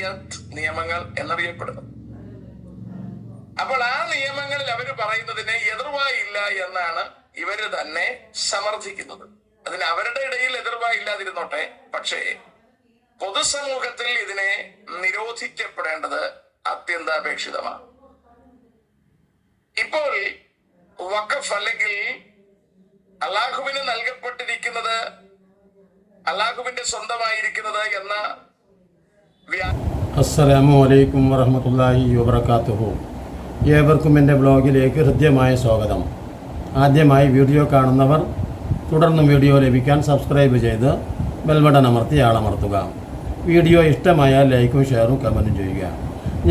ശരീഅത്ത് നിയമങ്ങൾ എന്നറിയപ്പെടുന്നു. അപ്പോൾ ആ നിയമങ്ങളിൽ അവർ പറയുന്നതിന് എതിർവായില്ല എന്നാണ് ഇവർ തന്നെ സമർത്ഥിക്കുന്നത്. അതിന് അവരുടെ ഇടയിൽ എതിർവായില്ലാതിരുന്നോട്ടെ പക്ഷേ പൊതുസമൂഹത്തിൽ ഇതിനെ നിരോധിക്കപ്പെടേണ്ടത് അത്യന്താപേക്ഷിതമാണ്. ഇപ്പോൾ വഖഫ് അല്ലെങ്കിൽ അള്ളാഹുവിന് നൽകപ്പെട്ടിരിക്കുന്നത് അള്ളാഹുവിന്റെ സ്വന്തമായിരിക്കുന്നത് എന്ന വ്യാ അസ്സലാമു അലൈക്കും വറഹമത്തല്ലാഹി വബർക്കാത്തുഹു ഏവർക്കും എന്റെ ബ്ലോഗിലേക്ക് ഹൃദ്യമായ സ്വാഗതം. ആദ്യമായി വീഡിയോ കാണുന്നവർ തുടർന്നും വീഡിയോ ലഭിക്കാൻ സബ്സ്ക്രൈബ് ചെയ്ത് ബെൽബട്ടൺ അമർത്തി ആളമർത്തുക. വീഡിയോ ഇഷ്ടമായാൽ ലൈക്കും ഷെയറും കമന്റും ചെയ്യുക.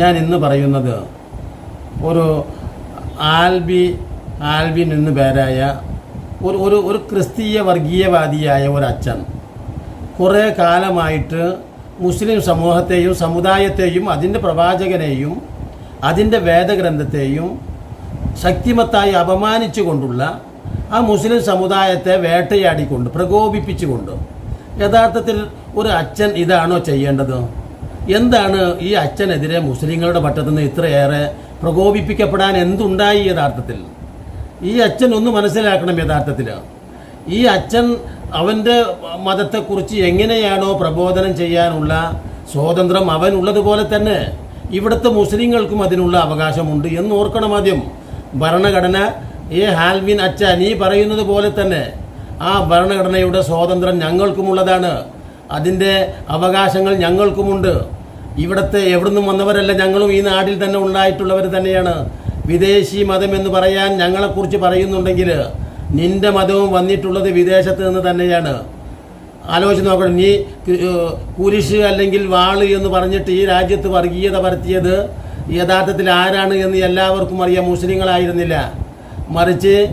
ഞാൻ ഇന്ന് പറയുന്നത് ഒരു ആൽബി ആൽബിൻ എന്ന് പേരായ ഒരു ഒരു ഒരു ക്രിസ്തീയ വർഗീയവാദിയായ ഒരു അച്ഛൻ കുറേ കാലമായിട്ട് മുസ്ലിം സമൂഹത്തെയും സമുദായത്തെയും അതിന്റെ പ്രവാചകനെയും അതിന്റെ വേദഗ്രന്ഥത്തെയും ശക്തിമത്തായി അപമാനിച്ചുകൊണ്ടുള്ള ആ മുസ്ലിം സമുദായത്തെ വേട്ടയാടിക്കൊണ്ട് പ്രകോപിപ്പിച്ചുകൊണ്ട്. യഥാർത്ഥത്തിൽ ഒരു അച്ഛൻ ഇതാണോ ചെയ്യേണ്ടത്? എന്താണ് ഈ അച്ഛനെതിരെ മുസ്ലിങ്ങളുടെ പട്ടത്തുനിന്ന് ഇത്രയേറെ പ്രകോപിപ്പിക്കപ്പെടാൻ എന്തുണ്ടായി യഥാർത്ഥത്തിൽ? ഈ അച്ഛൻ ഒന്ന് മനസ്സിലാക്കണം യഥാർത്ഥത്തിൽ ഈ അച്ഛൻ അവന്റെ മതത്തെക്കുറിച്ച് എങ്ങനെയാണോ പ്രബോധനം ചെയ്യാനുള്ള സ്വാതന്ത്ര്യം അവനുള്ളതുപോലെ തന്നെ ഇവിടുത്തെ മുസ്ലിങ്ങൾക്കും അതിനുള്ള അവകാശമുണ്ട് എന്ന് ഓർക്കണം ആദ്യം. ഭരണഘടന ഈ ഹാൽവിൻ അച്ഛൻ നീ പറയുന്നത് പോലെ തന്നെ ആ ഭരണഘടനയുടെ സ്വാതന്ത്ര്യം ഞങ്ങൾക്കുമുള്ളതാണ്. അതിന്റെ അവകാശങ്ങൾ ഞങ്ങൾക്കുമുണ്ട്. ഇവിടുത്തെ എവിടുന്നും വന്നവരല്ല ഞങ്ങളും ഈ നാട്ടിൽ തന്നെ ഉണ്ടായിട്ടുള്ളവർ തന്നെയാണ്. വിദേശി മതം എന്ന് പറയാൻ ഞങ്ങളെക്കുറിച്ച് പറയുന്നുണ്ടെങ്കിൽ നിന്റെ മതവും വന്നിട്ടുള്ളത് വിദേശത്ത് നിന്ന് തന്നെയാണ്. ആലോചിച്ച് നോക്കണം. നീ കുരിശ് അല്ലെങ്കിൽ വാൾ എന്ന് പറഞ്ഞിട്ട് ഈ രാജ്യത്ത് വർഗീയത പരത്തിയത് യഥാർത്ഥത്തിൽ ആരാണ് എന്ന് എല്ലാവർക്കും അറിയാം. മുസ്ലിങ്ങളായിരുന്നില്ല. മറിച്ച്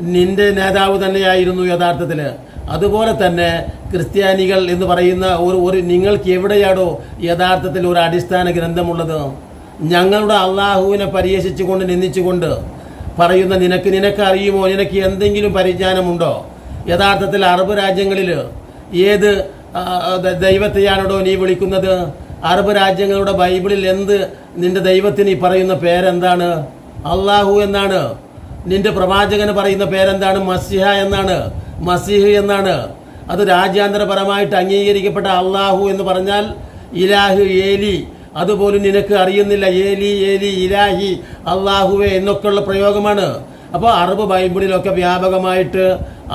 നിന്റെ നേതാവ് തന്നെയായിരുന്നു യഥാർത്ഥത്തിൽ അതുപോലെ തന്നെ ക്രിസ്ത്യാനികൾ എന്ന് പറയുന്ന ഒരു ഒരു നിങ്ങൾക്ക് എവിടെയാണോ യഥാർത്ഥത്തിൽ ഒരു അടിസ്ഥാന ഗ്രന്ഥമുള്ളത്. ഞങ്ങളുടെ അള്ളാഹുവിനെ പരിഹസിച്ചുകൊണ്ട് നിന്ദിച്ചുകൊണ്ട് പറയുന്ന നിനക്ക് നിനക്ക് അറിയുമോ? നിനക്ക് എന്തെങ്കിലും പരിജ്ഞാനമുണ്ടോ? യഥാർത്ഥത്തിൽ അറബ് രാജ്യങ്ങളിൽ ഏത് ദൈവത്തെയാണോ നീ വിളിക്കുന്നത്? അറബ് രാജ്യങ്ങളുടെ ബൈബിളിൽ എന്ത് നിന്റെ ദൈവത്തിന് ഈ പറയുന്ന പേരെന്താണ്? അള്ളാഹു എന്നാണ്. നിന്റെ പ്രവാചകന് പറയുന്ന പേരെന്താണ്? മസിഹ എന്നാണ്. മസിഹ് എന്നാണ്. അത് രാജ്യാന്തരപരമായിട്ട് അംഗീകരിക്കപ്പെട്ട അള്ളാഹു എന്ന് പറഞ്ഞാൽ ഇലാഹു ഏലി. അതുപോലും നിനക്ക് അറിയുന്നില്ല. ഏലി ഏലി ഇലാഹി അള്ളാഹുവെ എന്നൊക്കെയുള്ള പ്രയോഗമാണ്. അപ്പോൾ അറബ് ബൈബിളിലൊക്കെ വ്യാപകമായിട്ട്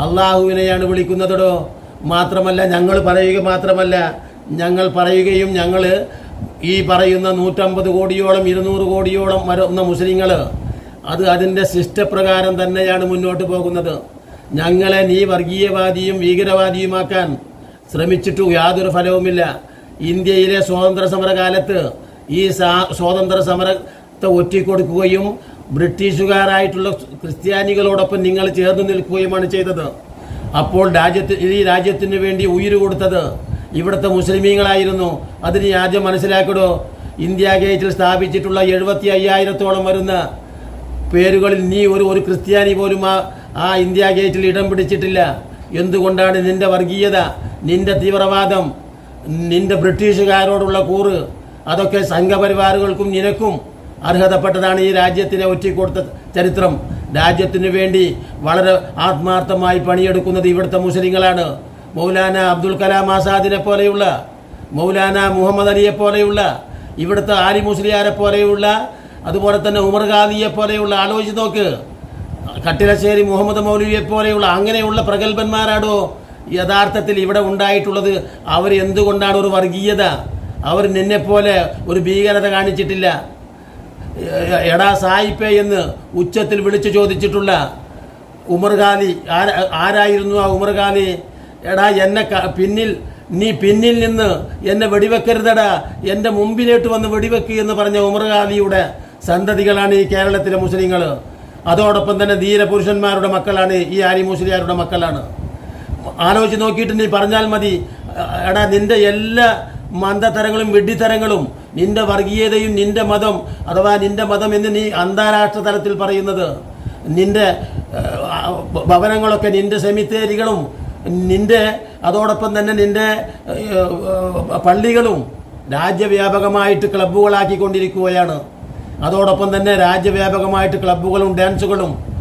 അള്ളാഹുവിനെയാണ് വിളിക്കുന്നതടോ? മാത്രമല്ല ഞങ്ങൾ പറയുക മാത്രമല്ല ഞങ്ങൾ പറയുകയും ഞങ്ങൾ ഈ പറയുന്ന നൂറ്റമ്പത് കോടിയോളം ഇരുന്നൂറ് കോടിയോളം വരുന്ന മുസ്ലിങ്ങൾ അത് അതിന്റെ ശിഷ്ടപ്രകാരം തന്നെയാണ് മുന്നോട്ട് പോകുന്നത്. ഞങ്ങളെ നീ വർഗീയവാദിയും ഭീകരവാദിയുമാക്കാൻ ശ്രമിച്ചിട്ടു യാതൊരു ഫലവുമില്ല. ഇന്ത്യയിലെ സ്വാതന്ത്ര്യ സമരകാലത്ത് ഈ സ്വാതന്ത്ര്യ സമരത്തെ ഒറ്റിക്കൊടുക്കുകയും ബ്രിട്ടീഷുകാരായിട്ടുള്ള ക്രിസ്ത്യാനികളോടൊപ്പം നിങ്ങൾ ചേർന്ന് നിൽക്കുകയുമാണ് ചെയ്തത്. അപ്പോൾ രാജ്യത്ത് ഈ രാജ്യത്തിന് വേണ്ടി ഉയിര് കൊടുത്തത് ഇവിടുത്തെ മുസ്ലിമീങ്ങളായിരുന്നു. അതിന് ആദ്യം മനസ്സിലാക്കിടോ ഇന്ത്യ ഗേറ്റിൽ സ്ഥാപിച്ചിട്ടുള്ള എഴുപത്തി അയ്യായിരത്തോളം വരുന്ന പേരുകളിൽ നീ ഒരു ഒരു ക്രിസ്ത്യാനി പോലും ആ ആ ഇന്ത്യ ഗേറ്റിൽ ഇടം പിടിച്ചിട്ടില്ല. എന്തുകൊണ്ടാണ് നിന്റെ വർഗീയത നിന്റെ തീവ്രവാദം നിന്റെ ബ്രിട്ടീഷുകാരോടുള്ള കൂറ് അതൊക്കെ സംഘപരിവാറുകൾക്കും നിനക്കും അർഹതപ്പെട്ടതാണ് ഈ രാജ്യത്തിനെ ഒറ്റിക്കൊടുത്ത ചരിത്രം. രാജ്യത്തിനു വേണ്ടി വളരെ ആത്മാർത്ഥമായി പണിയെടുക്കുന്നത് ഇവിടുത്തെ മുസ്ലിങ്ങളാണ്. മൗലാന അബ്ദുൽ കലാം ആസാദിനെ പോലെയുള്ള മൗലാന മുഹമ്മദ് അലിയെ പോലെയുള്ള ഇവിടുത്തെ ആലി മുസ്ലിയാരെ പോലെയുള്ള അതുപോലെ തന്നെ ഉമർ ഖാദിയെ പോലെയുള്ള ആലോചിച്ച് നോക്ക്. കട്ടിലശ്ശേരി മുഹമ്മദ് മൗലവിയെ പോലെയുള്ള അങ്ങനെയുള്ള പ്രഗത്ഭന്മാരാടോ യഥാർത്ഥത്തിൽ ഇവിടെ ഉണ്ടായിട്ടുള്ളത് അവർ എന്തുകൊണ്ടാണ് ഒരു വർഗീയത? അവർ നിന്നെപ്പോലെ ഒരു ഭീകരത കാണിച്ചിട്ടില്ല. എടാ സായിപ്പേ എന്ന് ഉച്ചത്തിൽ വിളിച്ചു ചോദിച്ചിട്ടുള്ള ഉമർ ഖാലി ആരായിരുന്നു ആ ഉമർ ഖാലി? എടാ എന്നെ പിന്നിൽ നീ പിന്നിൽ നിന്ന് എന്നെ വെടിവെക്കരുതടാ. എന്റെ മുമ്പിലേട്ട് വന്ന് വെടിവെക്ക് എന്ന് പറഞ്ഞ ഉമർ ഖാലിയുടെ സന്തതികളാണ് ഈ കേരളത്തിലെ മുസ്ലിങ്ങൾ അതോടൊപ്പം തന്നെ ധീരപുരുഷന്മാരുടെ മക്കളാണ് ഈ ആലി മുസ്ലിയാരുടെ മക്കളാണ്. ആലോചിച്ച് നോക്കിയിട്ട് നീ പറഞ്ഞാൽ മതി. എടാ നിന്റെ എല്ലാ മന്ദതരങ്ങളും വെഡിത്തരങ്ങളും നിന്റെ വർഗീയതയും നിന്റെ മതം അഥവാ നിന്റെ മതം എന്ന് നീ അന്താരാഷ്ട്ര തലത്തിൽ പറയുന്നത്. നിന്റെ ഭവനങ്ങളൊക്കെ നിന്റെ സെമിത്തേരികളും നിന്റെ അതോടൊപ്പം തന്നെ നിന്റെ പള്ളികളും രാജ്യവ്യാപകമായിട്ട് ക്ലബ്ബുകളാക്കിക്കൊണ്ടിരിക്കുകയാണ്. അതോടൊപ്പം തന്നെ രാജ്യവ്യാപകമായിട്ട് ക്ലബ്ബുകളും ഡാൻസുകളും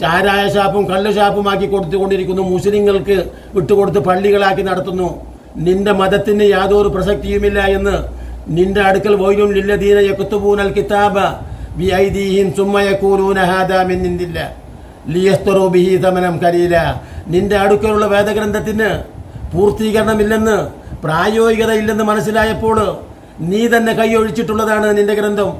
ചാരായ ഷാപ്പും കള്ള് ഷാപ്പുമാക്കി കൊടുത്തുകൊണ്ടിരിക്കുന്നു. മുസ്ലിങ്ങൾക്ക് വിട്ടുകൊടുത്ത് പള്ളികളാക്കി നടത്തുന്നു. നിന്റെ മതത്തിന് യാതൊരു പ്രസക്തിയുമില്ല എന്ന് നിന്റെ അടുക്കൽ വൈലും ലില്ലദീന യക്തുബൂനൽ കിതാബ ബി ഐദീഹിം സുമ്മയക്കൂലൂന യഖൂലൂന ഹാദാ മിൻ ഇൻദില്ല. ലിയസ്തറു ബിഹി തമനം കരീല നിന്റെ അടുക്കലുള്ള വേദഗ്രന്ഥത്തിന് പൂർത്തീകരണമില്ലെന്ന് പ്രായോഗികതയില്ലെന്ന് മനസ്സിലായപ്പോൾ നീ തന്നെ കൈയൊഴിച്ചിട്ടുള്ളതാണ് നിന്റെ ഗ്രന്ഥം.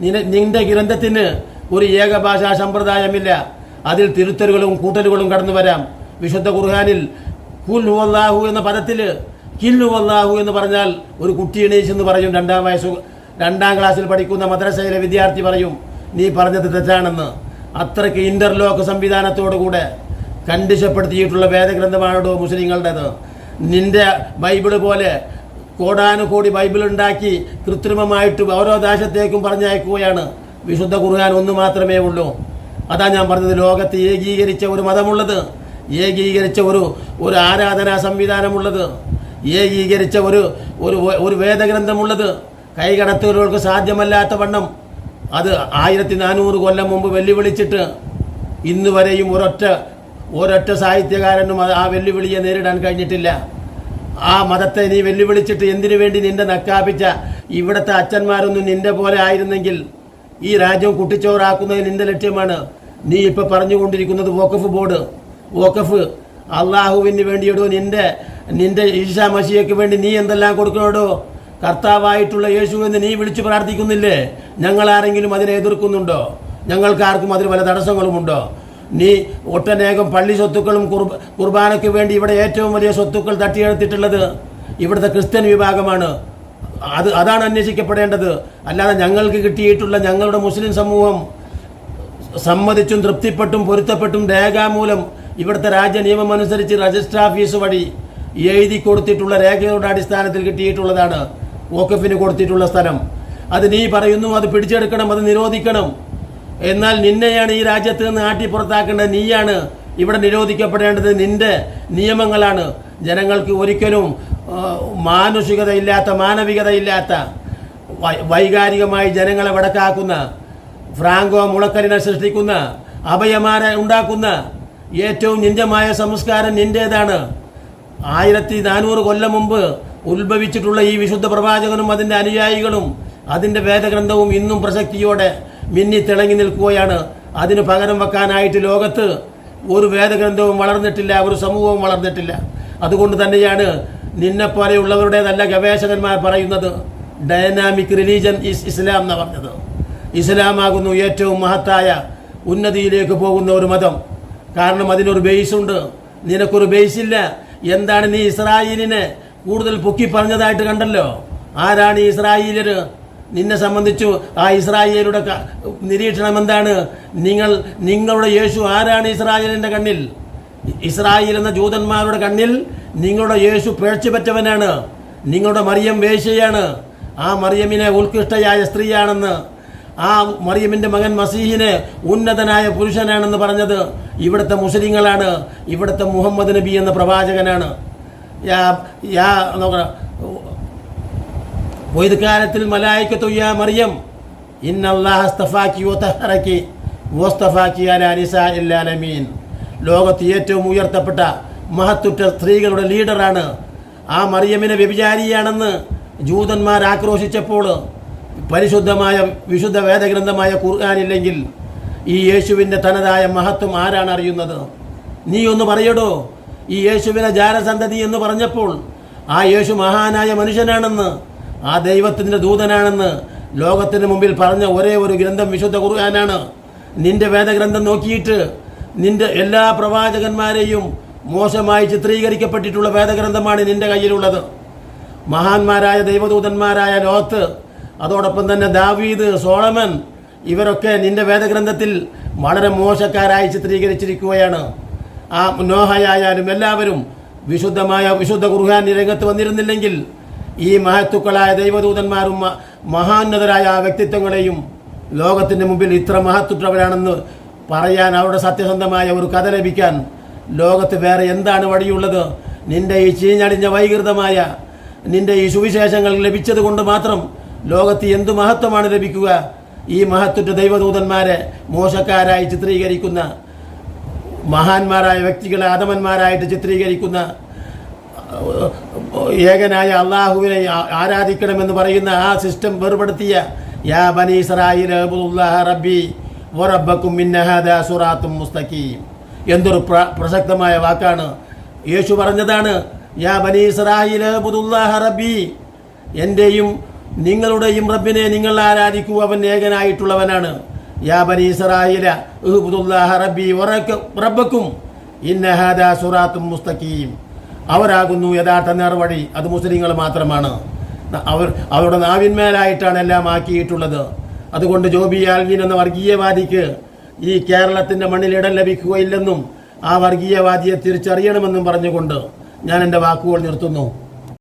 നിന- നിന്റെ ഗ്രന്ഥത്തിന് ഒരു ഏകഭാഷാ സമ്പ്രദായമില്ല. അതിൽ തിരുത്തലുകളും കൂട്ടലുകളും കടന്നു വരാം. വിശുദ്ധ ഖുർഹാനിൽ കുൽ എന്ന പദത്തിൽ കില്ലു വല്ലാഹു എന്ന് പറഞ്ഞാൽ ഒരു കുട്ടി എണീച്ചെന്ന് പറയും. രണ്ടാം വയസ്സ് രണ്ടാം ക്ലാസ്സിൽ പഠിക്കുന്ന മദ്രസയിലെ വിദ്യാർത്ഥി പറയും നീ പറഞ്ഞത് തെറ്റാണെന്ന്. അത്രയ്ക്ക് ഇന്റർലോക്ക് സംവിധാനത്തോടുകൂടെ കണ്ടിശപ്പെടുത്തിയിട്ടുള്ള വേദഗ്രന്ഥമാണോ മുസ്ലിങ്ങളുടേത്? നിന്റെ ബൈബിൾ പോലെ കോടാനുകോടി ബൈബിൾ ഉണ്ടാക്കി കൃത്രിമമായിട്ട് ഓരോ ദേശത്തേക്കും പറഞ്ഞയക്കുകയാണ് വിശുദ്ധ ഖുർആൻ ഒന്ന് മാത്രമേ ഉള്ളൂ. അതാ ഞാൻ പറഞ്ഞത് ലോകത്ത് ഏകീകരിച്ച ഒരു മതമുള്ളത് ഏകീകരിച്ച ഒരു ഒരു ആരാധനാ സംവിധാനമുള്ളത് ഏകീകരിച്ച ഒരു ഒരു വേദഗ്രന്ഥമുള്ളത്. കൈകടത്തുകൾക്ക് സാധ്യമല്ലാത്ത വണ്ണം അത് ആയിരത്തി നാനൂറ് കൊല്ലം മുമ്പ് വെല്ലുവിളിച്ചിട്ട് ഇന്ന് വരെയും ഒരൊറ്റ ഒരൊറ്റ സാഹിത്യകാരനും ആ വെല്ലുവിളിയെ നേരിടാൻ കഴിഞ്ഞിട്ടില്ല. ആ മതത്തെ നീ വെല്ലുവിളിച്ചിട്ട് എന്തിനു വേണ്ടി നിന്റെ നക്കാപ്പിച്ച ഇവിടുത്തെ അച്ഛന്മാരൊന്നും നിന്റെ പോലെ ആയിരുന്നെങ്കിൽ ഈ രാജ്യം കുട്ടിച്ചോറാക്കുന്നത് നിന്റെ ലക്ഷ്യമാണ്. നീ ഇപ്പൊ പറഞ്ഞുകൊണ്ടിരിക്കുന്നത് വോക്കഫ് ബോർഡ്. വോക്കഫ് അള്ളാഹുവിന് വേണ്ടിയിടോ നിന്റെ നിന്റെ ഈശാ മഷിയക്ക് വേണ്ടി നീ എന്തെല്ലാം കൊടുക്കണോടോ? കർത്താവായിട്ടുള്ള യേശു എന്ന് നീ വിളിച്ചു പ്രാർത്ഥിക്കുന്നില്ലേ? ഞങ്ങൾ ആരെങ്കിലും അതിനെ എതിർക്കുന്നുണ്ടോ? ഞങ്ങൾക്കാർക്കും അതിന് പല തടസ്സങ്ങളുമുണ്ടോ? നീ ഒട്ടനേകം പള്ളി സ്വത്തുക്കളും കുർബ- കുർബാനയ്ക്ക് വേണ്ടി ഇവിടെ ഏറ്റവും വലിയ സ്വത്തുക്കൾ തട്ടിയെടുത്തിട്ടുള്ളത് ഇവിടുത്തെ ക്രിസ്ത്യൻ വിഭാഗമാണ്. അത് അതാണ് അന്വേഷിക്കപ്പെടേണ്ടത്. അല്ലാതെ ഞങ്ങൾക്ക് കിട്ടിയിട്ടുള്ള ഞങ്ങളുടെ മുസ്ലിം സമൂഹം സമ്മതിച്ചും തൃപ്തിപ്പെട്ടും പൊരുത്തപ്പെട്ടും രേഖാമൂലം ഇവിടുത്തെ രാജ്യ നിയമം അനുസരിച്ച് രജിസ്റ്റർ ഓഫീസ് വഴി എഴുതി കൊടുത്തിട്ടുള്ള രേഖയുടെ അടിസ്ഥാനത്തിൽ കിട്ടിയിട്ടുള്ളതാണ്. വോക്കഫിന് കൊടുത്തിട്ടുള്ള സ്ഥലം. അത് നീ പറയുന്നു അത് പിടിച്ചെടുക്കണം അത് നിരോധിക്കണം. എന്നാൽ നിന്നെയാണ് ഈ രാജ്യത്ത് നിന്ന് ആട്ടി പുറത്താക്കേണ്ടത്. നീയാണ് ഇവിടെ നിരോധിക്കപ്പെടേണ്ടത്. നിന്റെ നിയമങ്ങളാണ്. ജനങ്ങൾക്ക് ഒരിക്കലും മാനുഷികതയില്ലാത്ത മാനവികതയില്ലാത്ത വൈകാരികമായി ജനങ്ങളെ വടക്കാക്കുന്ന ഫ്രാങ്കോ മുളക്കലിനെ സൃഷ്ടിക്കുന്ന അഭയമാരെ ഉണ്ടാക്കുന്ന ഏറ്റവും നിന്ദമായ സംസ്കാരം നിന്റേതാണ്. ആയിരത്തി നാനൂറ് കൊല്ലം മുമ്പ് ഉത്ഭവിച്ചിട്ടുള്ള ഈ വിശുദ്ധ പ്രവാചകനും അതിന്റെ അനുയായികളും അതിന്റെ വേദഗ്രന്ഥവും ഇന്നും പ്രസക്തിയോടെ മിന്നി തിളങ്ങി നിൽക്കുകയാണ്. അതിന് പകരം വെക്കാനായിട്ട് ലോകത്ത് ഒരു വേദഗ്രന്ഥവും വളർന്നിട്ടില്ല ഒരു സമൂഹവും വളർന്നിട്ടില്ല. അതുകൊണ്ട് തന്നെയാണ് നിന്നെപ്പോലെയുള്ളവരുടേതല്ല ഗവേഷകന്മാർ പറയുന്നത്. ഡൈനാമിക് റിലീജൻ ഇസ് ഇസ്ലാം എന്ന് പറഞ്ഞത്. ഇസ്ലാമാകുന്നു ഏറ്റവും മഹത്തായ ഉന്നതിയിലേക്ക് പോകുന്ന ഒരു മതം. കാരണം അതിനൊരു ബേസ് ഉണ്ട് നിനക്കൊരു ബേസ് ഇല്ല എന്താണ് നീ ഇസ്രായേലിനെ കൂടുതൽ പൊക്കി പറഞ്ഞതായിട്ട് കണ്ടല്ലോ? ആരാണ് ഈ ഇസ്രായേലിന് നിന്നെ സംബന്ധിച്ചു ആ ഇസ്രായേലുടെ നിരീക്ഷണം എന്താണ്? നിങ്ങൾ നിങ്ങളുടെ യേശു ആരാണ് ഇസ്രായേലിന്റെ കണ്ണിൽ? ഇസ്രായേൽ എന്ന ജൂതന്മാരുടെ കണ്ണിൽ നിങ്ങളുടെ യേശു പ്രേക്ഷിപ്പറ്റവനാണ് നിങ്ങളുടെ മറിയം വേശയാണ് ആ മറിയമിനെ ഉത്കൃഷ്ടയായ സ്ത്രീയാണെന്ന്. ആ മറിയമ്മിന്റെ മകൻ മസീഹിനെ ഉന്നതനായ പുരുഷനാണെന്ന് പറഞ്ഞത് ഇവിടുത്തെ മുസ്ലിങ്ങളാണ്. ഇവിടുത്തെ മുഹമ്മദ് നബി എന്ന പ്രവാചകനാണ്. യാ യാ വൈദ്യകാലത്തിൽ മലായിക്കത്തു യാ മറിയം. ഇന്നല്ലാഹസ്തഫാക്കി ഒത്തഹറക്കി ഓസ്തഫാക്കി അലാനിസ ഇല്ലാലമീൻ ലോകത്ത് ഏറ്റവും ഉയർത്തപ്പെട്ട മഹത്തുറ്റ സ്ത്രീകളുടെ ലീഡറാണ്. ആ മറിയമ്മിനെ വ്യഭിചാരിയാണെന്ന് ജൂതന്മാർ ആക്രോശിച്ചപ്പോൾ പരിശുദ്ധമായ വിശുദ്ധ വേദഗ്രന്ഥമായ ഖുർആാനില്ലെങ്കിൽ ഈ യേശുവിന്റെ തനതായ മഹത്വം ആരാണ് അറിയുന്നത്? നീ ഒന്ന് പറയടോ. ഈ യേശുവിനെ ജാരസന്തതി എന്ന് പറഞ്ഞപ്പോൾ ആ യേശു മഹാനായ മനുഷ്യനാണെന്ന് ആ ദൈവത്തിന്റെ ദൂതനാണെന്ന് ലോകത്തിന് മുമ്പിൽ പറഞ്ഞ ഒരേ ഒരു ഗ്രന്ഥം വിശുദ്ധ ഖുർആനാണ്. നിന്റെ വേദഗ്രന്ഥം നോക്കിയിട്ട് നിന്റെ എല്ലാ പ്രവാചകന്മാരെയും മോശമായി ചിത്രീകരിക്കപ്പെട്ടിട്ടുള്ള വേദഗ്രന്ഥമാണ് നിന്റെ കയ്യിലുള്ളത്. മഹാന്മാരായ ദൈവദൂതന്മാരായ ലോത്ത് അതോടൊപ്പം തന്നെ ദാവീദ് സോളമൻ ഇവരൊക്കെ നിന്റെ വേദഗ്രന്ഥത്തിൽ വളരെ മോശക്കാരായി ചിത്രീകരിച്ചിരിക്കുകയാണ്. ആ നോഹയായാലും എല്ലാവരും വിശുദ്ധമായ വിശുദ്ധ ഖുർഹാൻ രംഗത്ത് വന്നിരുന്നില്ലെങ്കിൽ ഈ മഹത്തുക്കളായ ദൈവദൂതന്മാരും മഹാന്നതരായ വ്യക്തിത്വങ്ങളെയും ലോകത്തിന്റെ മുമ്പിൽ ഇത്ര മഹത്തുറ്റവരാണെന്ന് പറയാൻ അവരുടെ സത്യസന്ധമായ ഒരു കഥ ലഭിക്കാൻ ലോകത്ത് വേറെ എന്താണ് വഴിയുള്ളത്? നിന്റെ ഈ ചീഞ്ഞടിഞ്ഞ വൈകൃതമായ നിന്റെ ഈ സുവിശേഷങ്ങൾ ലഭിച്ചത് കൊണ്ട് മാത്രം ലോകത്ത് എന്തു മഹത്വമാണ് ലഭിക്കുക? ഈ മഹത്വറ്റ ദൈവദൂതന്മാരെ മോശക്കാരായി ചിത്രീകരിക്കുന്ന മഹാന്മാരായ വ്യക്തികളെ അധമന്മാരായിട്ട് ചിത്രീകരിക്കുന്ന ഏകനായ അള്ളാഹുവിനെ ആരാധിക്കണമെന്ന് പറയുന്ന ആ സിസ്റ്റം വേർപെടുത്തിയ യാ ബനി റബ്ബി ഒറബക്കും മിന്നഹാദ സുറാത്തും മുസ്തഖീം. എന്തൊരു പ്ര പ്രസക്തമായ വാക്കാണ്. യേശു പറഞ്ഞതാണ് യാ ബനി ഇസ്രായേൽ റബ്ബി. എന്റെയും നിങ്ങളുടെയും റബ്ബിനെ നിങ്ങൾ ആരാധിക്കൂ അവൻ ഏകനായിട്ടുള്ളവനാണ്. യാ ബനി ഇസ്രായേല ഉഹ്ബുദുല്ലാഹ റബ്ബി റബ്ബക്കും ഇന്നഹാദ സുറാത്തും മുസ്തഖീം. അവരാകുന്നു യഥാർത്ഥ നേർവഴി അത് മുസ്ലിങ്ങൾ മാത്രമാണ്. അവർ അവരുടെ നാവിന്മേലായിട്ടാണ് എല്ലാം ആക്കിയിട്ടുള്ളത്. അതുകൊണ്ട് ജോബി ആൽവിൻ എന്ന വർഗീയവാദിക്ക് ഈ കേരളത്തിന്റെ മണ്ണിൽ ഇടം ലഭിക്കുകയില്ലെന്നും ആ വർഗീയവാദിയെ തിരിച്ചറിയണമെന്നും പറഞ്ഞുകൊണ്ട് ഞാൻ എന്റെ വാക്കുകൾ നിർത്തുന്നു.